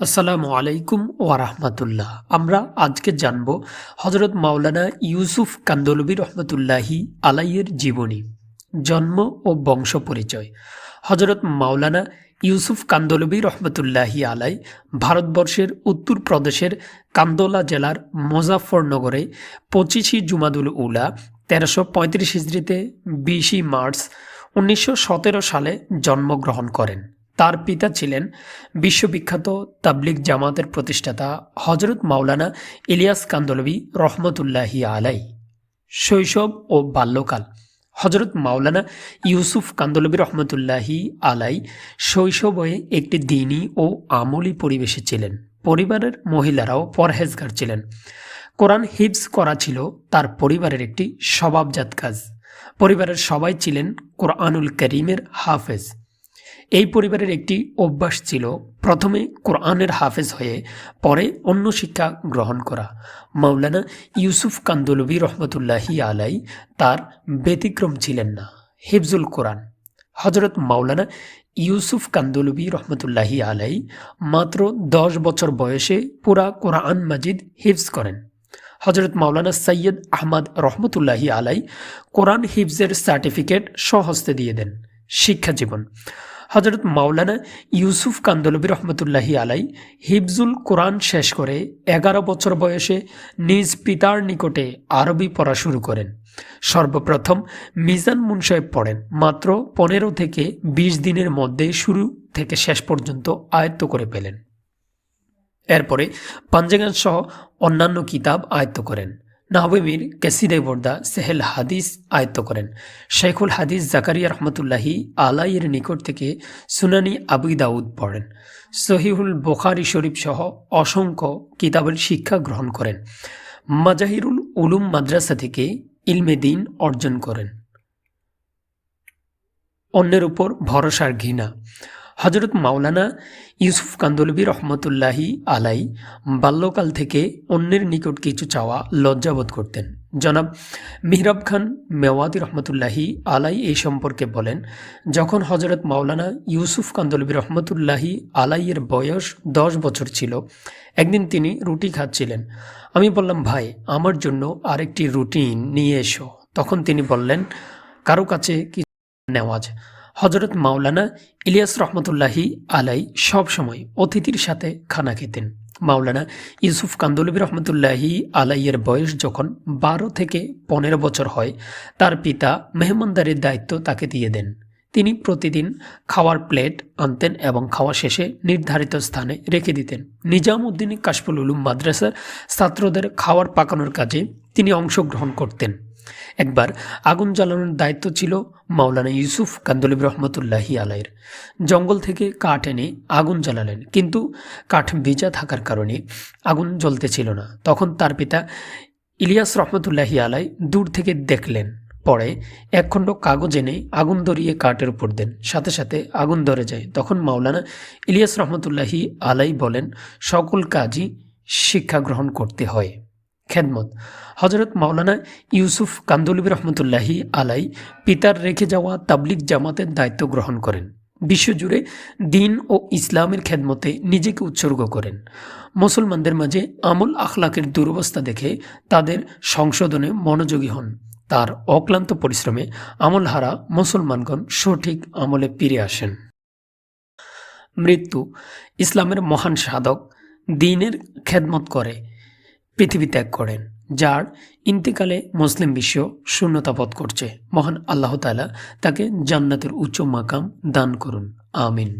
আসসালামু আলাইকুম ওয়ারাহমাতুল্লাহ আমরা আজকে জানব হজরত মাওলানা ইউসুফ কান্দলবী রহমতুল্লাহি আলাইয়ের জীবনী, জন্ম ও বংশ পরিচয়। হজরত মাওলানা ইউসুফ কান্দলবী রহমতুল্লাহি আলাই ভারতবর্ষের উত্তর প্রদেশের কান্দোলা জেলার মুজাফরনগরে পঁচিশে জুমাদুল উলা, তেরোশো পঁয়ত্রিশ হিজড়িতে বিশে মার্চ উনিশশো সতেরো সালে জন্মগ্রহণ করেন। তার পিতা ছিলেন বিশ্ববিখ্যাত তাবলিগ জামাতের প্রতিষ্ঠাতা হজরত মাওলানা ইলিয়াস কান্দলবী রহমতুল্লাহি আলাই শৈশব ও বাল্যকাল। হজরত মাওলানা ইউসুফ কান্দলবী রহমতুল্লাহি আলাই শৈশবে একটি দিনী ও আমলি পরিবেশে ছিলেন। পরিবারের মহিলারাও পরহেজগার ছিলেন। কোরআন হিপস করা ছিল তার পরিবারের একটি স্বভাবজাত কাজ। পরিবারের সবাই ছিলেন কোরআনুল করিমের হাফেজ। এই পরিবারের একটি অভ্যাস ছিল প্রথমে কোরআনের হাফেজ হয়ে পরে অন্য শিক্ষা গ্রহণ করা। মাওলানা ইউসুফ কান্দুলবী রহমতুল্লাহি আলাই তার ব্যতিক্রম ছিলেন না, হিফজুল কোরআন। হজরত মাওলানা ইউসুফ কান্দুলবী রহমতুল্লাহি আলাই মাত্র দশ বছর বয়সে পুরা কোরআন মাজিদ হিফজ করেন। হজরত মাওলানা সৈয়দ আহমদ রহমতুল্লাহি আলাই কোরআন হিফজের সার্টিফিকেট স্বহস্তে দিয়ে দেন। শিক্ষা জীবন। হজরত মাওলানা ইউসুফ কান্দলবী রহমতুল্লাহি আলাই হিফজুল কোরআন শেষ করে এগারো বছর বয়সে নিজ পিতার নিকটে আরবি পড়া শুরু করেন। সর্বপ্রথম মিজান মুনসাহেব পড়েন। মাত্র পনেরো থেকে ২০ দিনের মধ্যে শুরু থেকে শেষ পর্যন্ত আয়ত্ত করে পেলেন। এরপরে পাঞ্জাগান সহ অন্যান্য কিতাব আয়ত্ত করেন। নাহবিমির কেসিদে বর্দা সেহেল হাদিস আয়ত্ত করেন। শেখুল হাদিস জাকারিয়া রহমতুল্লাহি আলাইয়ের নিকট থেকে সুনানি আবু দাউদ পড়েন। সহিহুল বোখারি শরীফ সহ অসংখ্য কিতাবের শিক্ষা গ্রহণ করেন। মাজাহিরুল উলুম মাদ্রাসা থেকে ইলমে দিন অর্জন করেন। অন্যের উপর ভরসার ঘৃণা। হজরত মাওলানা ইউসুফ কান্দলবী রহমতুল্লাহি আলাই বাল্যকাল থেকে অন্যের নিকট কিছু চাওয়া লজ্জাবোধ করতেন। জনাব মিহরাব খান মেওয়াতি রহমতুল্লাহি আলাই এই সম্পর্কে বলেন, যখন হজরত মাওলানা ইউসুফ কান্দলবী রহমতুল্লাহি আলাইয়ের বয়স দশ বছর ছিল, একদিন তিনি রুটি খাচ্ছিলেন। আমি বললাম, ভাই, আমার জন্য আরেকটি রুটিন নিয়ে এসো। তখন তিনি বললেন, কারও কাছে কি নেওয়াজ হজরত মাওলানা ইলিয়াস রহমতুল্লাহি আলাই সব সময় অতিথির সাথে খানা খেতেন। মাওলানা ইউসুফ কান্দুলবী রহমতুল্লাহি আলাইয়ের বয়স যখন বারো থেকে পনেরো বছর হয়, তার পিতা মেহমানদারির দায়িত্ব তাকে দিয়ে দেন। তিনি প্রতিদিন খাওয়ার প্লেট আনতেন এবং খাওয়া শেষে নির্ধারিত স্থানে রেখে দিতেন। নিজামউদ্দিন কাশফুল উলুম মাদ্রাসার ছাত্রদের খাওয়ার পাকানোর কাজে তিনি অংশগ্রহণ করতেন। একবার আগুন জ্বালানোর দায়িত্ব ছিল মাওলানা ইউসুফ কান্দলিব রহমতুল্লাহি আলাইয়ের জঙ্গল থেকে কাঠ এনে আগুন জ্বালালেন, কিন্তু কাঠ ভিজা থাকার কারণে আগুন জ্বলতে ছিল না। তখন তার পিতা ইলিয়াস রহমতুল্লাহি আলাই দূর থেকে দেখলেন, পরে একখণ্ড কাগজ এনে আগুন ধরিয়ে কাঠের উপর দেন, সাথে সাথে আগুন ধরে যায়। তখন মাওলানা ইলিয়াস রহমতুল্লাহি আলাই বলেন, সকল কাজই শিক্ষা গ্রহণ করতে হয়। খেদমত। হজরত মাওলানা ইউসুফ কান্দুলিবি রহমতুল্লাহি আলাই পিতার রেখে যাওয়া তাবলিক জামাতের দায়িত্ব গ্রহণ করেন। বিশ্বজুড়ে দিন ও ইসলামের খেদমতে নিজেকে উৎসর্গ করেন। মুসলমানদের মাঝে আমল আখলাকের দুরবস্থা দেখে তাদের সংশোধনে মনোযোগী হন। তার অক্লান্ত পরিশ্রমে আমলহারা মুসলমানগণ সঠিক আমলে ফিরে আসেন। মৃত্যু, ইসলামের মহান সাধক, দিনের খেদমত করে। পৃথিবী ত্যাগ করেন, যার ইন্তেকালে মুসলিম বিশ্ব শূন্যতাবোধ করছে। মহান আল্লাহ তালা তাকে জান্নাতের উচ্চ মাকাম দান করুন। আমিন।